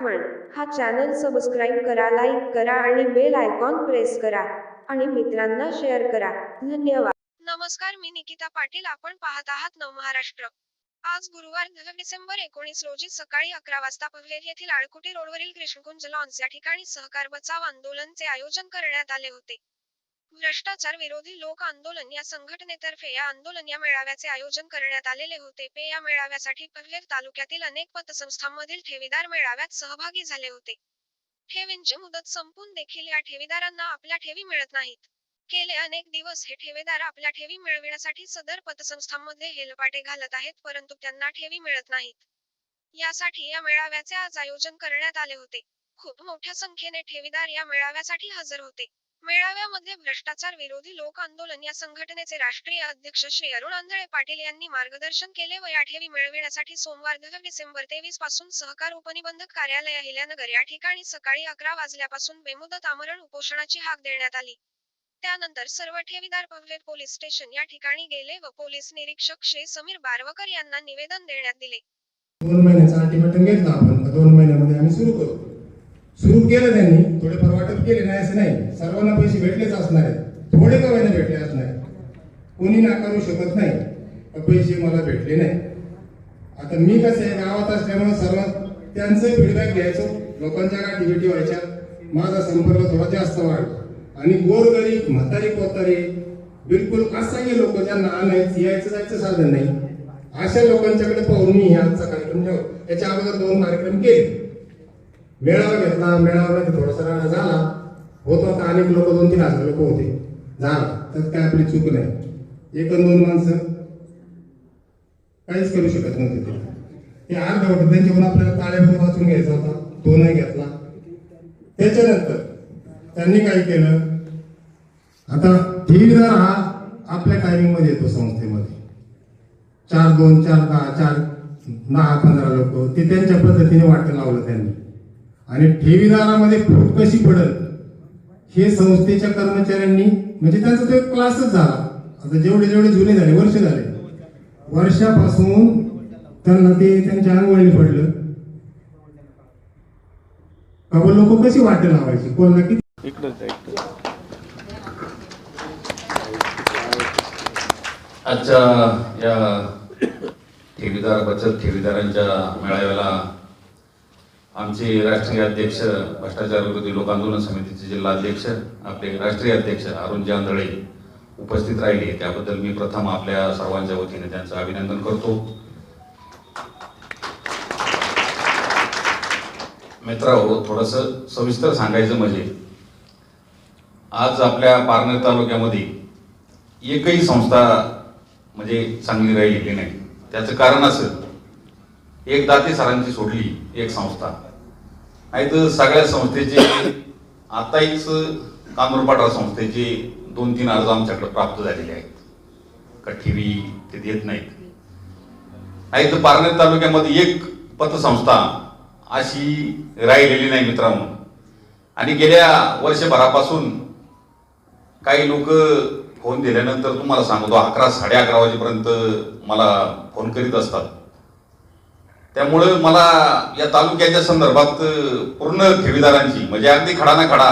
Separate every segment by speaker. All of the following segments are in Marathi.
Speaker 1: आठवण हा चॅनल सबस्क्राईब करा लाईक करा आणि बेल आयकॉन प्रेस करा आणि मित्रांना शेअर करा. धन्यवाद.
Speaker 2: नमस्कार मी निकिता पाटील. आपण पाहत आहात नव महाराष्ट्र. आज गुरुवार दहा डिसेंबर एकोणीस रोजी सकाळी अकरा वाजता पवलेर येथील आळकुटी रोडवरील कृष्णकुंज लॉन्स या ठिकाणी सहकार बचाव आंदोलनचे आयोजन करण्यात आले होते. भ्रष्टाचार विरोधी लोक आंदोलन या संघटनेतर्फे या आंदोलन या मेळाव्याचे आयोजन करण्यात आलेले होते. पे या मेळाव्यासाठी पवलेर तालुक्यातील अनेक पतसंस्थांमधील ठेवीदार मेळाव्यात सहभागी झाले होते. ठेवींची मुदत संपून देखील या ठेवीदारांना आपल्या ठेवी मिळत नाहीत. गेले अनेक दिवस हे ठेवीदार आपल्या ठेवी मिळविण्यासाठी सदर पतसंस्थांमध्ये हेलपाटे घालत आहेत परंतु त्यांना ठेवी मिळत नाहीत. यासाठी या मेळाव्याचे आज आयोजन करण्यात आले होते. खूप मोठ्या संख्येने ठेवीदार या मेळाव्यासाठी हजर होते. मेळाव्यामध्ये भ्रष्टाचार विरोधी लोक आंदोलन या संघटनेचे राष्ट्रीय अध्यक्ष श्री अरुण आंधळे पाटील यांनी मार्गदर्शन केले व या ठेवी मिळविण्यासाठी सोमवार दहा डिसेंबर तेवीसपासून सहकार उपनिबंधक कार्यालय अहिल्यानगर या ठिकाणी सकाळी अकरा वाजल्यापासून बेमुदत आमरण उपोषणाची हाक देण्यात आली. त्यानंतर सर्व ठेवीदार पवलेर पोलीस स्टेशन या ठिकाणी गेले व पोलीस निरीक्षक श्री समीर बारवकर यांना निवेदन देण्यात दिले.
Speaker 3: दोन महिन्याचा अल्टिमेटम घेतला आपण. दोन महिने आम्ही सुरू करू सुरू केलं त्यांनी थोडेफार वाटप केले नाही असं नाही. सर्वांना पैसे भेटलेच असणार आहेत. थोडे का भेटले असणार कोणी नाकारू शकत नाही. पैसे मला भेटले नाही. आता मी कसं आहे गावात असल्यामुळे सर्वात त्यांचं फीडबॅक घ्यायचो. लोकांच्या गाठी भेटी व्हायच्या. माझा संपर्क थोडा जास्त वाढला आणि गोरगरीब म्हातारी कोतारी बिलकुल असाही लोक ज्यांना आणायचं यायचं जायचं साधन नाही. अशा लोकांच्याकडे पाहून मी आजचा कार्यक्रम ठेवला याच्या अगोदर दोन कार्यक्रम केले. मेळावा घेतला मेळाव्यामध्ये थोडासा राडा झाला. होतो आता अनेक लोक दोन तीन हजार लोक होते. झाला. तर काय आपली चूक नाही. एक दोन माणसं काहीच करू शकत नव्हते ते. ते अर्ध होतं त्यांच्याकडून आपल्याला ताळ्यामध्ये वाचून घ्यायचा होता. तो नाही घेतला. त्याच्यानंतर त्यांनी काय केलं? आता ठेवीदार हा आपल्या टायमिंगमध्ये येतो संस्थेमध्ये. चार दोन चार दहा चार दहा पंधरा लोक. ते त्यांच्या पद्धतीने वाटतं लावलं त्यांनी. आणि ठेवीदारामध्ये फूट कशी पडल हे संस्थेच्या कर्मचाऱ्यांनी म्हणजे त्यांचा तो एक क्लासच झाला. आता जेवढे जेवढे जुने झाले वर्ष झाले. वर्षापासून त्यांना ते त्यांच्या अंगवळणी पडलं. का लोक कशी वाटत लावायची? कोणाला किती
Speaker 4: इकडं
Speaker 5: आजच्या या ठेवीदार बचत ठेवीदारांच्या मेळाव्याला आमचे राष्ट्रीय अध्यक्ष भ्रष्टाचार विरोधी लोक आंदोलन समितीचे जिल्हा अध्यक्ष आपले राष्ट्रीय अध्यक्ष अरुणजी आंधळे उपस्थित राहिले. त्याबद्दल मी प्रथम आपल्या सर्वांच्या वतीने त्यांचं अभिनंदन करतो. मित्रांनो थोडस सविस्तर सांगायचं म्हणजे आज आपल्या पारनेर तालुक्यामध्ये एकही संस्था म्हणजे चांगली राहिलेली नाही. त्याचं कारण असं एक दाते सरांची सोडली एक संस्था. नाही तर सगळ्या संस्थेचे आताहीच कांदूरपाठा संस्थेचे दोन तीन अर्ज आमच्याकडे प्राप्त झालेले आहेत. का ठेवी ते देत नाहीत. नाही तर पारनेर तालुक्यामध्ये एक पतसंस्था अशी राहिलेली नाही मित्रांनो. आणि गेल्या वर्षभरापासून काही लोक फोन दिल्यानंतर तुम्हाला सांगतो अकरा साडे अकरा वाजेपर्यंत मला फोन करीत असतात. त्यामुळं मला या तालुक्याच्या संदर्भात पूर्ण ठेवीदारांची म्हणजे अगदी खडा ना खडा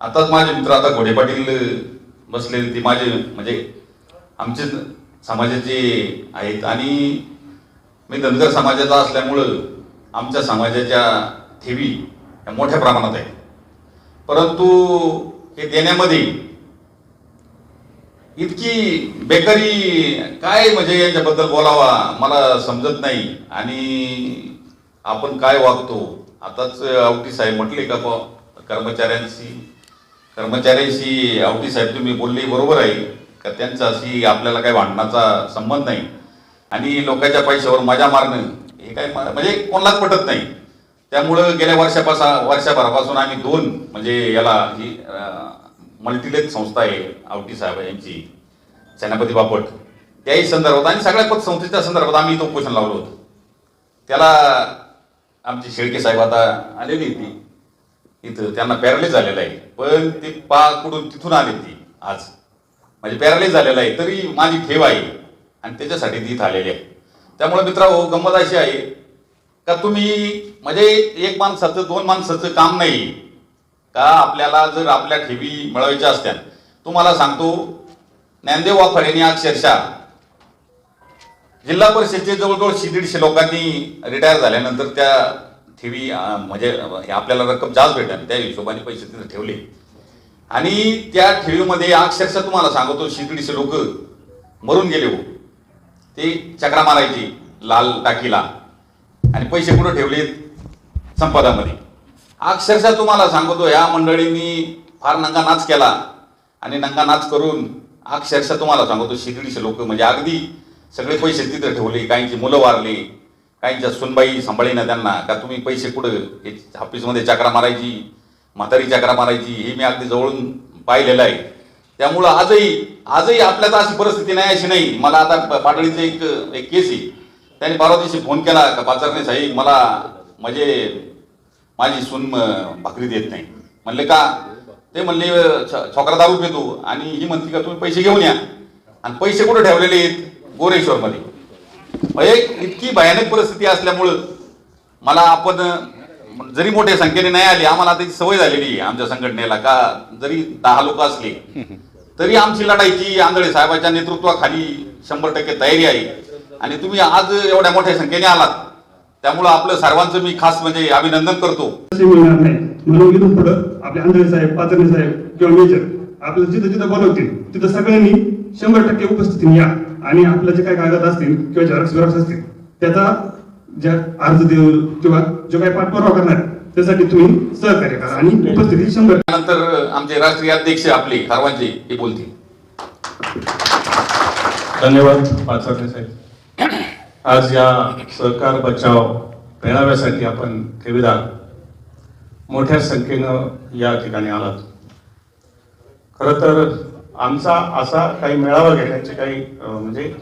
Speaker 5: आताच माझे मित्र आता घोडे पाटील बसलेले ते माझे म्हणजे आमचे समाजाचे आहेत आणि मी धनगर समाजाचा असल्यामुळं आमच्या समाजाच्या ठेवी या मोठ्या प्रमाणात आहेत. परंतु हे देण्यामध्ये इतकी बेकारी काय म्हणजे यांच्याबद्दल बोलावा? मला समजत नाही. आणि आपण काय वागतो? आताच आवटी साहेब म्हटले का कर्मचाऱ्यांशी? कर्मचाऱ्यांशी आवटी साहेब तुम्ही बोलले बरोबर आहे. का त्यांच्याशी आपल्याला काही भांडणाचा संबंध नाही? आणि लोकांच्या पैशावर मजा मारणं हे काय म- म्हणजे कोणालाच पटत नाही. त्यामुळं गेल्या वर्षापासून वर्षभरापासून आम्ही दोन म्हणजे याला ही मल्टीलेक संस्था आहे आवटी साहेब यांची. सेनापती बापट. त्याही संदर्भात आणि सगळ्या पतसंस्थेच्या संदर्भात आम्ही इथं उपोषण लावलं होतं. त्याला आमचे शेळके साहेब आता आलेली ती. इथं त्यांना पॅरालिस झालेलं आहे. पण ते पा कुठून तिथून आले ती आज. म्हणजे पॅरालिस झालेलं आहे तरी माझी ठेव आहे. आणि त्याच्यासाठी ती इथं आलेली आहे त्यामुळे मित्रांनो गंमत अशी आहे का तुम्ही म्हणजे एक माणसाचं दोन माणसाचं काम नाही. का आपल्याला जर आपल्या ठेवी मिळवायच्या असत्या? तुम्हाला सांगतो ज्ञानदेव वाफर यांनी अक्षरशः जिल्हा परिषदेचे जवळजवळ शे दीडशे लोकांनी रिटायर झाल्यानंतर त्या ठेवी म्हणजे आपल्याला रक्कम जास्त भेटेल त्या हिशोबाने पैसे तिथे ठेवले. आणि त्या ठेवीमध्ये अक्षरशः तुम्हाला सांगतो शे दीडशे लोक मरून गेले हो. ते चक्रा मारायची लाल टाकीला. आणि पैसे कुठं ठेवलेत? संपदामध्ये. अक्षरशः तुम्हाला सांगतो या मंडळींनी फार नंगा नाच केला आणि नंगा नाच करून अक्षरशः तुम्हाला सांगतो शिदीडशे लोक म्हणजे अगदी सगळे पैसे तिथे ठेवले काहींची मुलं वारली काहींच्या सुनबाई सांभाळीना त्यांना का तुम्ही पैसे कुठं हे ऑफिसमध्ये चक्रा मारायची म्हातारी चक्रा मारायची हे मी अगदी जवळून पाहिलेलं आहे. त्यामुळं आजही आजही आपल्यात अशी परिस्थिती नाही अशी नाही. मला आता प- एक एक केस आहे. त्याने परवा दिवशी फोन केला का पाचारणे साहेब मला म्हणजे माझी सून भाकरी देत नाही. म्हणले का? ते म्हणले छोकरा दारू पितो आणि ही म्हणते का तुम्ही पैसे घेऊन या. आणि पैसे कुठे ठेवलेले आहेत? गोरेश्वरमध्ये. एक इतकी भयानक परिस्थिती असल्यामुळं मला आपण जरी मोठ्या संख्येने नाही आली आम्हाला त्याची सवय झालेली आहे आमच्या संघटनेला का जरी दहा लोक असले तरी आमची लढाईची आंधळे साहेबांच्या नेतृत्वाखाली शंभर टक्के तयारी आहे. आणि तुम्ही आज एवढ्या मोठ्या संख्येने आलात. त्यामुळं आपलं सर्वांचं मी खास म्हणजे अभिनंदन करतो.
Speaker 4: मिळणार नाही. म्हणून इथून पुढं आपले आंधळे साहेब पाचरणे साहेब किंवा मेजर आपल्याला जिथं जिथं बोलवतील तिथं सगळ्यांनी शंभर टक्के उपस्थितीने या. आणि आपल्या जे काही कागद असतील किंवा झेरॉक्स बिरॉक्स असतील त्याचा ज्या अर्ज देऊ किंवा जो काही पाठपुरावा करणार त्यासाठी तुम्ही सहकार्य करा आणि उपस्थिती शंभर
Speaker 5: त्यानंतर आमचे राष्ट्रीय अध्यक्ष आपले सर्वांचे हे बोलतील.
Speaker 6: धन्यवाद पाचारणे साहेब. आज या सहकार बचाव मेळाव्यासाठी आपण ठेवीदार मोठ्या संख्येनं या ठिकाणी आलात. खरं तर आमचा असा काही मेळावा घेण्याची काही म्हणजे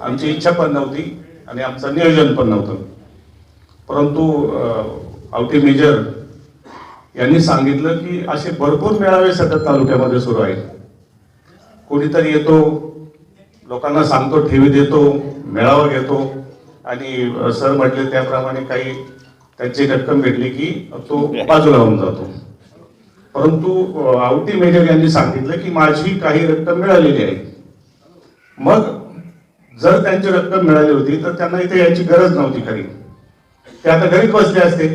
Speaker 6: आमची इच्छा पण नव्हती आणि आमचं नियोजन पण नव्हतं. परंतु आवटी मेजर यांनी सांगितलं की असे भरपूर मेळावे सतत तालुक्यामध्ये सुरू आहेत. कोणीतरी येतो लोकांना सांगतो ठेवी देतो मेळावा घेतो. आणि सर म्हटले त्याप्रमाणे काही त्यांची रक्कम भेटली की तो बाजूला होऊन जातो. परंतु आवटी मेजर यांनी सांगितलं की माझी काही रक्कम मिळालेली आहे. मग जर त्यांची रक्कम मिळाली होती तर त्यांना इथे यायची गरज नव्हती खरी. ते आता घरीच बसले असते.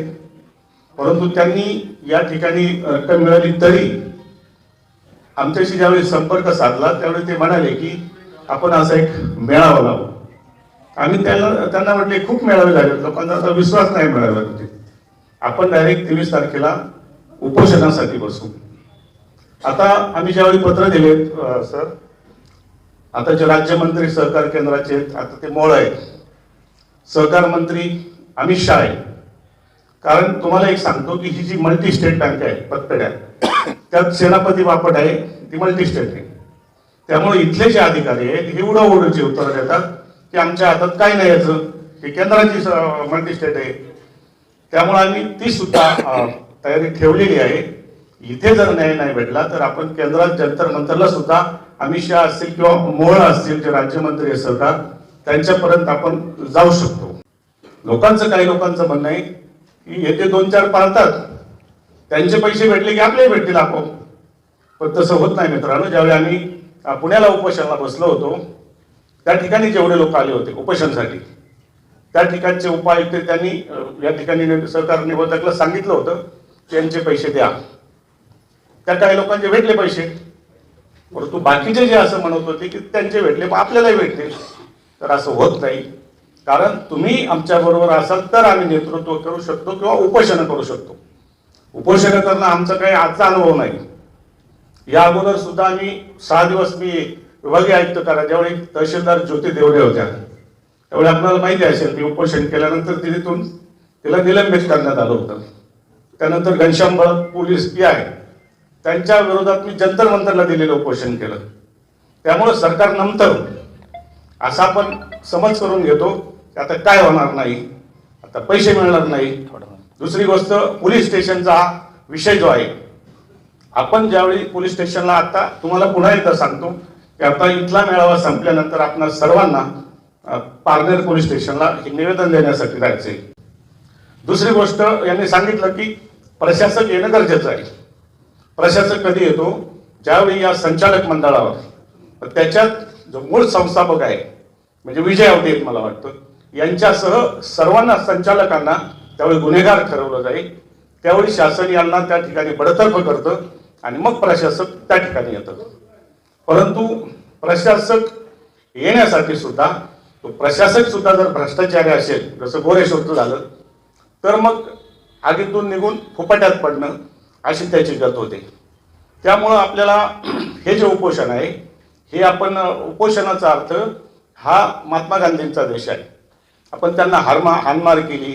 Speaker 6: परंतु त्यांनी या ठिकाणी रक्कम मिळाली तरी आमच्याशी ज्यावेळी संपर्क साधला त्यावेळी ते म्हणाले की आपण असा एक मेळावा लावू. आम्ही त्यांना त्यांना म्हटले खूप मेळावे लागले. लोकांचा आता विश्वास नाही मिळाला आपण डायरेक्ट तेवीस तारखेला उपोषणासाठी बसू. आता आम्ही ज्यावेळी पत्र दिले सर आता जे राज्यमंत्री सहकार केंद्राचे आहेत, आता ते मोळ आहेत. सहकार मंत्री अमित शाह आहे कारण तुम्हाला एक सांगतो की ही जी मल्टी स्टेट बँक आहे पतपेढ्या त्यात सेनापती बापट आहे ती मल्टी स्टेट आहे. त्यामुळे इथले जे अधिकारी आहेत हे उडवडूची उत्तर देतात की आमच्या हातात काय नाही याचं. हे केंद्राची मल्टी स्टेट आहे. त्यामुळे आम्ही ती सुद्धा तयारी ठेवलेली आहे. इथे जर न्याय नाही भेटला तर आपण केंद्रात जंतर मंतरला सुद्धा अमित शहा असतील किंवा मोहळ असतील जे राज्यमंत्री असतात त्यांच्यापर्यंत आपण जाऊ शकतो. लोकांचं काही लोकांचं म्हणणं आहे की येते दोन चार पाळतात. त्यांचे पैसे भेटले की आपले भेटतील आपोआप. पण तसं होत नाही मित्रांनो. ज्यावेळी आम्ही पुण्याला उपोषणाला बसलो होतो. त्या ठिकाणी जेवढे लोक आले होते उपोषणासाठी त्या ठिकाणचे उपायुक्त त्यांनी या ठिकाणी सहकार निबंधकला सांगितलं होतं की यांचे पैसे द्या. त्या काही लोकांचे भेटले पैसे. परंतु बाकीचे जे असं म्हणत होते की त्यांचे भेटले मग आपल्यालाही भेटले तर असं होत नाही. कारण तुम्ही आमच्याबरोबर असाल तर आम्ही नेतृत्व करू शकतो किंवा उपोषणं करू शकतो. उपोषणं करणं आमचा काही आजचा अनुभव नाही. या अगोदर सुद्धा आम्ही सहा दिवस मी विभागीय आयुक्त करा ज्यावेळी तहसीलदार ज्योती देवरे होत्या त्यावेळी आपल्याला माहिती असेल की उपोषण केल्यानंतर तिथून तिला निलंबित करण्यात आलं होतं. त्यानंतर घनश्याम बळ पोलीस पी आहे त्यांच्या विरोधात मी जंतर मंतरला दिलेलं उपोषण केलं. त्यामुळे सरकार नंतर असा आपण समज करून घेतो की आता काय होणार नाही आता पैसे मिळणार नाही. दुसरी गोष्ट पोलीस स्टेशनचा हा विषय जो आहे आपण ज्यावेळी पोलीस स्टेशनला आता तुम्हाला पुन्हा एकदा सांगतो की आता इथला मेळावा संपल्यानंतर आपणा सर्वांना पारनेर पोलीस स्टेशनला हे निवेदन देण्यासाठी जायचे दुसरी गोष्ट यांनी सांगितलं की प्रशासक येणं गरजेचं आहे. प्रशासक कधी येतो? ज्यावेळी या संचालक मंडळावर. त्याच्यात जो मूळ संस्थापक आहे म्हणजे विजय अवधेत मला वाटतं यांच्यासह सर्वांना संचालकांना त्यावेळी गुन्हेगार ठरवलं जाईल त्यावेळी शासन यांना त्या ठिकाणी बडतर्फ करतं. आणि मग प्रशासक त्या ठिकाणी येतं परंतु प्रशासक येण्यासाठी सुद्धा तो प्रशासक सुद्धा जर भ्रष्टाचारी असेल जसं गोरेश्वरचं झालं तर मग आगीतून निघून फुपाट्यात पडणं अशी त्याची गत होते. त्यामुळं आपल्याला हे जे उपोषण आहे हे आपण उपोषणाचा अर्थ हा महात्मा गांधींचा देश आहे. आपण त्यांना हारमा हानमार केली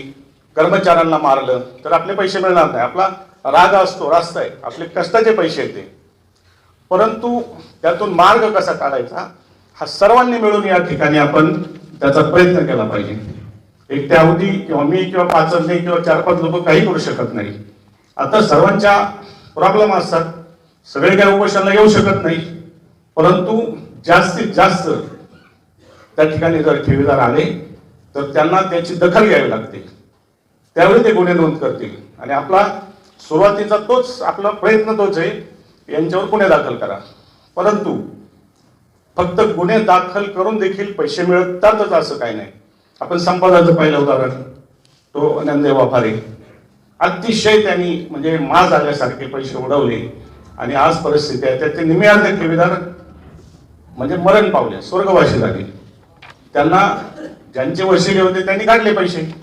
Speaker 6: कर्मचाऱ्यांना मारलं तर आपले पैसे मिळणार नाही. आपला राग असतो रास्त आहे. आपले कष्टाचे पैसे येते परंतु त्यातून मार्ग कसा काढायचा? हा सर्वांनी मिळून या ठिकाणी आपण त्याचा प्रयत्न केला पाहिजे. एक त्या अवधी किंवा मी किंवा पाच नाही किंवा चार पाच लोक काही करू शकत नाही. आता सर्वांच्या प्रॉब्लेम असतात. सगळे काही उपोषणाला येऊ शकत नाही. परंतु जास्तीत जास्त त्या ठिकाणी जर ठेवीदार आले तर त्यांना त्याची दखल घ्यावी लागते. त्यावेळी ते गुन्हे नोंद करतील. आणि आपला सुरुवातीचा तोच आपला प्रयत्न तोच आहे यांच्यावर गुन्हे दाखल करा. परंतु फक्त गुन्हे दाखल करून देखील पैसे मिळतातच असं काही नाही. आपण संपादाचं पहिलं उदाहरण तो नंदे वाफारे. अतिशय त्यांनी म्हणजे माज आल्यासारखे पैसे उडवले आणि आज परिस्थिती आहे त्याचे निम्यार्ध ठेवीदार म्हणजे मरण पावले स्वर्गवासी झाले. त्यांना ज्यांचे वशिले होते त्यांनी काढले पैसे.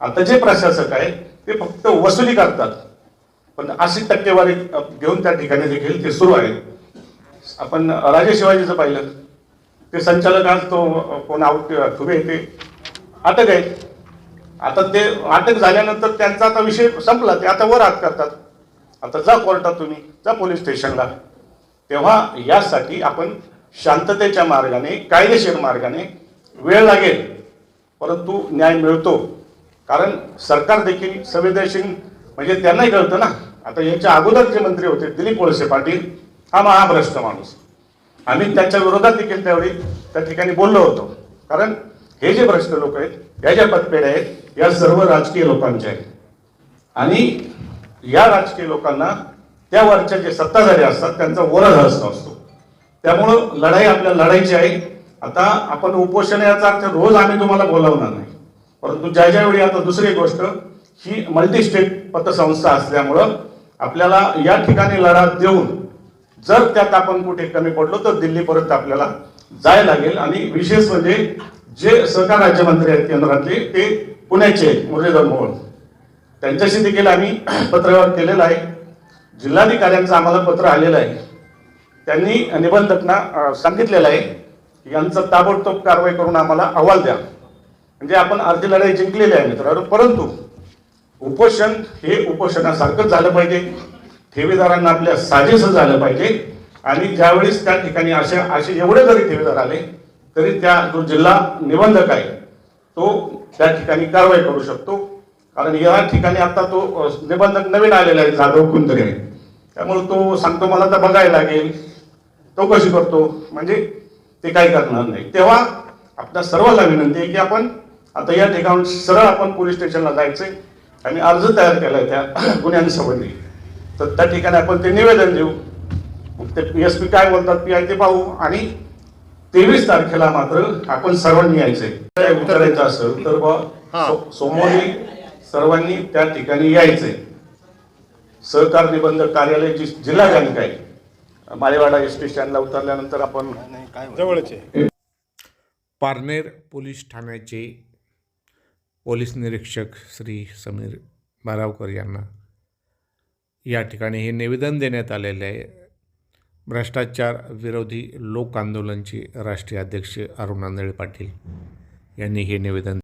Speaker 6: आता जे प्रशासक आहे ते फक्त वसुली करतात. पण अशी टक्केवारी घेऊन त्या ठिकाणी देखील ते सुरू आहे. आपण राजे शिवाजीचं पाहिलं. ते संचालक आज तो कोण आउट खुबे ते अटक आहे आता ते अटक झाल्यानंतर त्यांचा आता विषय संपला. ते आता वर हात करतात. आता जा कोर्टात तुम्ही जा पोलीस स्टेशनला. तेव्हा यासाठी आपण शांततेच्या मार्गाने कायदेशीर मार्गाने वेळ लागेल. परंतु न्याय मिळतो. कारण सरकार देखील संवेदनशील म्हणजे त्यांनाही कळतं ना. आता यांच्या अगोदर जे मंत्री होते दिलीप वळसे पाटील हा महाभ्रष्ट माणूस. आम्ही त्यांच्या विरोधात देखील त्यावेळी त्या ठिकाणी बोललो होतो. कारण हे जे भ्रष्ट लोक आहेत या ज्या पतपेढ्या आहेत या सर्व राजकीय लोकांच्या आहेत. आणि या राजकीय लोकांना त्या वरच्या जे सत्ताधारी असतात त्यांचा वरद हस्त असतो. त्यामुळं लढाई आपल्या लढायची आहे. आता आपण उपोषण याचा अर्थ रोज आम्ही तुम्हाला बोलावणार नाही. परंतु ज्या ज्यावेळी आता दुसरी गोष्ट ही मल्टी स्टेट पतसंस्था असल्यामुळं आपल्याला या ठिकाणी लढा देऊन जर त्यात आपण कुठे कमी पडलो तर दिल्लीपर्यंत आपल्याला जायला लागेल. आणि विशेष म्हणजे जे सहकार राज्यमंत्री आहेत केंद्रातले ते पुण्याचे आहेत, मुरलीधर मोहोळ. त्यांच्याशी देखील आम्ही पत्रव्यवहार केलेला आहे. जिल्हाधिकाऱ्यांचं आम्हाला पत्र आलेलं आहे. त्यांनी निबंधकना सांगितलेलं आहे की यांचं ताबडतोब कारवाई करून आम्हाला अहवाल द्या. म्हणजे आपण अर्धी लढाई जिंकलेली आहे मित्र परंतु उपोषण हे उपोषणासारखंच झालं पाहिजे. ठेवीदारांना आपल्या साजेसं झालं पाहिजे. आणि ज्यावेळेस त्या ठिकाणी असे असे एवढे जरी ठेवीदार आले तरी त्या जो जिल्हा निबंधक आहे तो त्या ठिकाणी कारवाई करू शकतो. कारण या ठिकाणी आता तो निबंधक नवीन आलेला आहे जाधव कुंतरे त्यामुळे तो सांगतो मला तर बघायला लागेल. तो कशी करतो? म्हणजे ते काही करणार नाही. तेव्हा आपल्या सर्वांना विनंती आहे की आपण आता या ठिकाणी सरळ आपण पोलीस स्टेशनला जायचंय. आणि अर्ज तयार केलाय त्या गुन्ह्यांसंबंधी तर त्या ठिकाणी आपण ते निवेदन देऊ. मग ते पी एस पी काय बोलतात पी आय ते पाहू. आणि तेवीस तारखेला मात्र आपण सर्वांनी यायचंय. विचारायचं असेल तर सो- सोमवारी सर्वांनी त्या ठिकाणी यायचंय. सहकार निबंधक कार्यालय जी जिल्हा बँक आहे माळेवाडा एस टी स्टँडला उतरल्यानंतर आपण
Speaker 7: पारनेर पोलीस ठाण्याचे पोलीस निरीक्षक श्री समीर बारावकर यांना या ठिकाणी हे निवेदन देण्यात आलेले आहे. भ्रष्टाचार विरोधी लोक आंदोलनचे राष्ट्रीय अध्यक्ष अरुण आंधळे पाटील यांनी हे निवेदन